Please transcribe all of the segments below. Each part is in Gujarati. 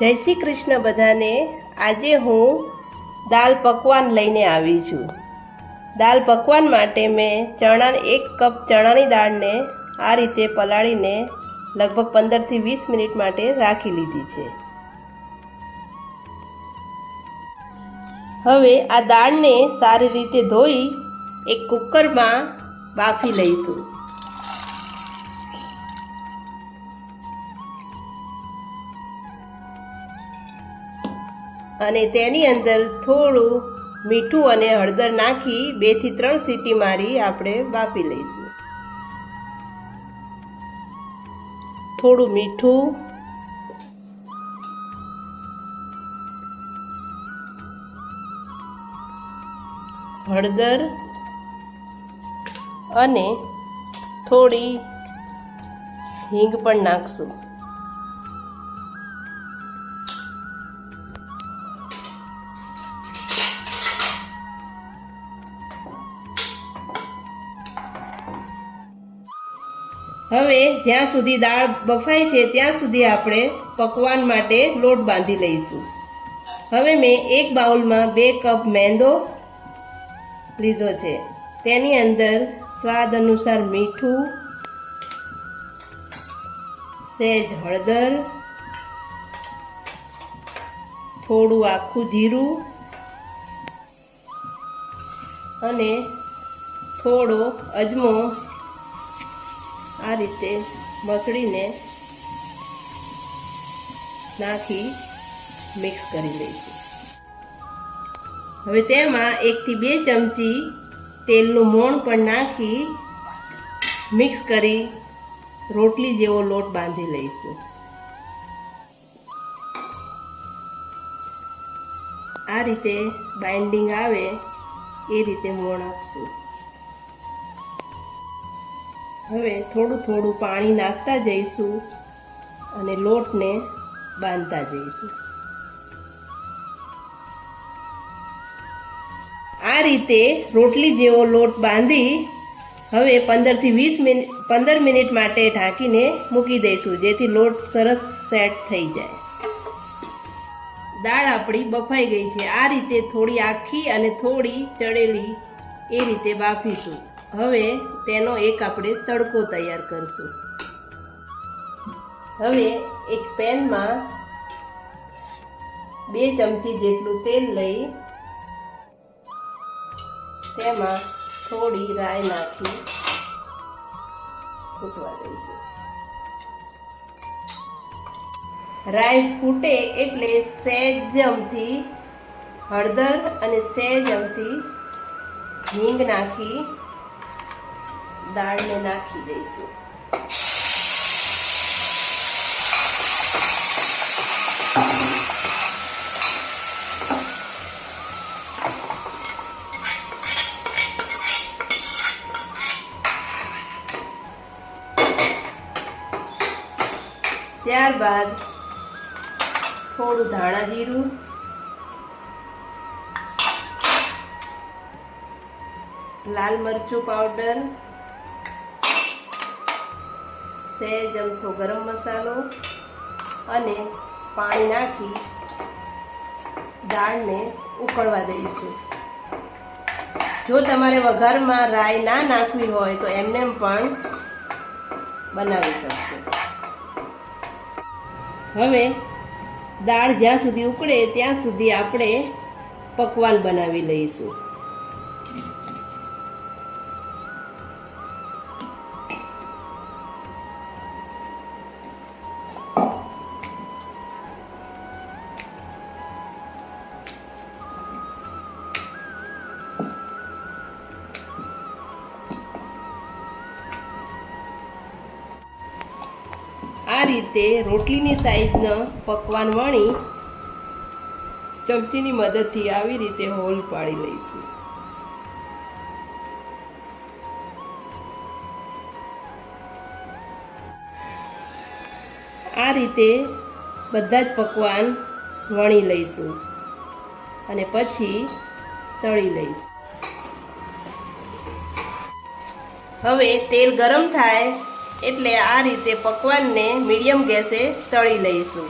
જય શ્રી કૃષ્ણ બધાને. આજે હું દાલ પકવાન લઈને આવી છું. દાલ પકવાન માટે મેં ચણા એક કપ ચણાની દાળને આ રીતે પલાળીને લગભગ પંદરથી વીસ મિનિટ માટે રાખી લીધી છે. હવે આ દાળને સારી રીતે ધોઈ એક કુકરમાં બાફી લઈશું. અને તેની અંદર થોડું મીઠું અને હળદર નાખી બેથી ત્રણ સીટી મારી આપણે બાફી લઈશું. થોડું મીઠું. હળદર. અને થોડી હિંગ પણ નાખશું. હવે જ્યાં સુધી દાળ બફાય છે, ત્યાં સુધી આપણે પકવાન માટે લોટ બાંધી લઈશું. હવે મેં એક બાઉલમાં બે કપ મેંદો લીધો છે. તેની અંદર સ્વાદ અનુસાર મીઠું સહેજ હળદર, થોડું આખું જીરું અને થોડો અજમો આ રીતે મસળીને નાખી મિક્સ કરી લઈશું. હવે તેમાં એકથી બે ચમચી તેલનું મોણ પણ નાખી મિક્સ કરી રોટલી જેવો લોટ બાંધી લઈશું. આ રીતે બાઇન્ડિંગ આવે એ રીતે મોણ આપશું. હવે થોડું થોડું પાણી નાખતા જઈશું અને લોટને બાંધતા જઈશું. આ રીતે રોટલી જેવો લોટ બાંધી હવે પંદરથી વીસ મિનિટ પંદર મિનિટ માટે ઢાંકીને મૂકી દઈશું, જેથી લોટ સરસ સેટ થઈ જાય. દાળ આપણી બફાઈ ગઈ છે. આ રીતે થોડી આખી અને થોડી ચડેલી એ રીતે બાફીશું. હવે તેનો એક આપણે તડકો તૈયાર કરશું. હવે એક પેનમાં બે ચમચી જેટલું તેલ લઈ તેમાં થોડી રાઈ નાખી ફૂટવા દઈશું. રાઈ ફૂટે એટલે સહેજ અમથી હળદર અને સહેજ અમથી હિંગ નાખી દાળને નાખી દઈશું. ત્યારબાદ થોડું ધાણા જીરું લાલ મરચું પાવડર સહેજ ચમચો ગરમ મસાલો અને પાણી નાખી દાળને ઉકળવા દઈશું. જો તમારે વઘારમાં રાઈ ના નાખવી હોય તો એમને પણ બનાવી શકશો. હવે દાળ જ્યાં સુધી ઉકળે ત્યાં સુધી આપણે પકવાન બનાવી લઈશું. આ રીતે રોટલીની સાઈઝનો પકવાન વણી ચમચીની મદદથી આવી રીતે હોલ પાડી લઈશું. આ રીતે બધા જ પકવાન વણી લઈશું અને પછી તળી લઈશું. હવે તેલ ગરમ થાય એટલે આ રીતે પકવાનને મીડિયમ ગેસે તળી લઈશું.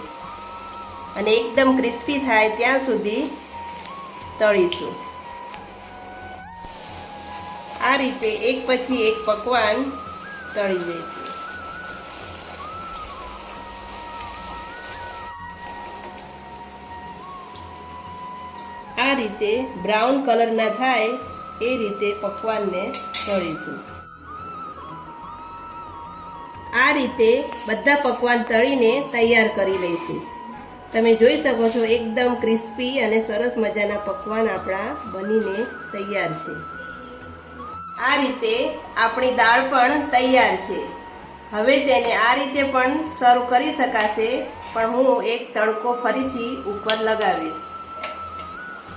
અને એકદમ ક્રિસ્પી થાય ત્યાં સુધી તળીશું. આ રીતે એક પછી એક પકવાન તળી દઈશું આ રીતે બ્રાઉન કલરના થાય એ રીતે પકવાનને તળીશું. આ રીતે બધા પકવાન તળીને તૈયાર કરી લઈશું તમે જોઈ શકો છો, એકદમ ક્રિસ્પી અને સરસ મજાના પકવાન આપણા બનીને તૈયાર છે. આ રીતે આપણી દાળ પણ તૈયાર છે. હવે તેને આ રીતે પણ સર્વ કરી શકાશે, પણ હું એક તડકો ફરીથી ઉપર લગાવીશ.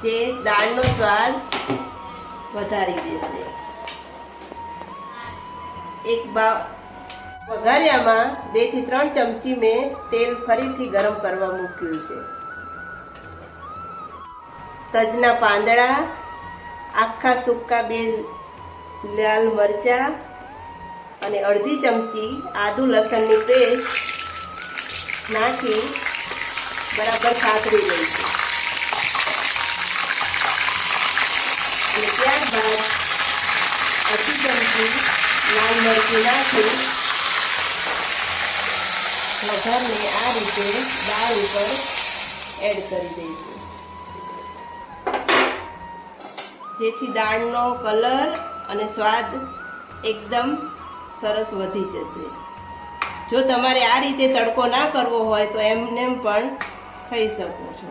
જે દાળનો સ્વાદ વધારી દેશે. એક બા વઘાર્યામાં બેથી ત્રણ ચમચી મેં તેલ ફરીથી ગરમ કરવા મૂક્યું છે. તજના પાંદડા, આખા સૂકા બે લાલ મરચા અને અડધી ચમચી આદુ લસણની પેસ્ટ નાખી બરાબર સાતરી લઈશું અને ત્યારબાદ અડધી ચમચી લાલ મરચું નાખી વઘારને આ રીતે દાળ ઉપર એડ કરી દઈશું. જેથી દાળનો કલર અને સ્વાદ એકદમ સરસ વધી જશે. જો તમારે આ રીતે તડકો ના કરવો હોય તો એમને પણ ખાઈ શકો છો.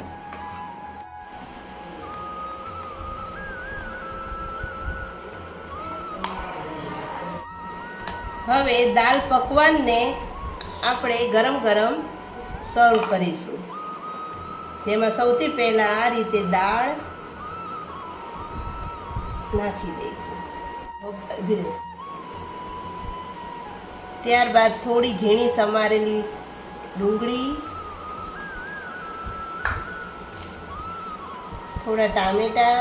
હવે દાલ પકવાનને આપણે ગરમ ગરમ સર્વ કરીશું. જેમાં સૌથી પહેલાં આ રીતે દાળ નાખી દઈશું. ત્યારબાદ થોડી ઝીણી સમારેલી ડુંગળી, થોડા ટામેટા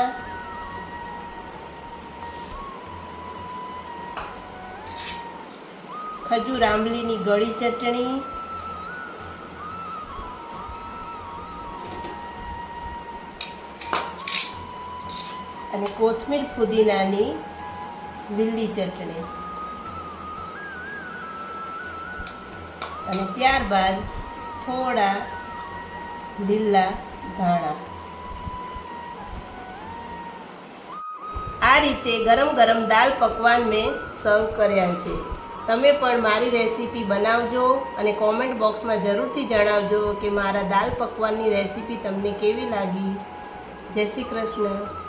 ખજૂર, આંબલીની ગળી ચટણી. અને કોથમીર ફુદીનાની લીલી ચટણી. અને ત્યારબાદ થોડા લીલા ધાણા. આ રીતે ગરમ ગરમ દાલ પકવાન મેં સર્વ કર્યા છે. તમે પણ મારી રેસીપી બનાવજો અને કોમેન્ટ બોક્સમાં જરૂરથી જણાવજો કે મારા દાલ પકવાનની રેસીપી તમને કેવી લાગી? જય શ્રી કૃષ્ણ.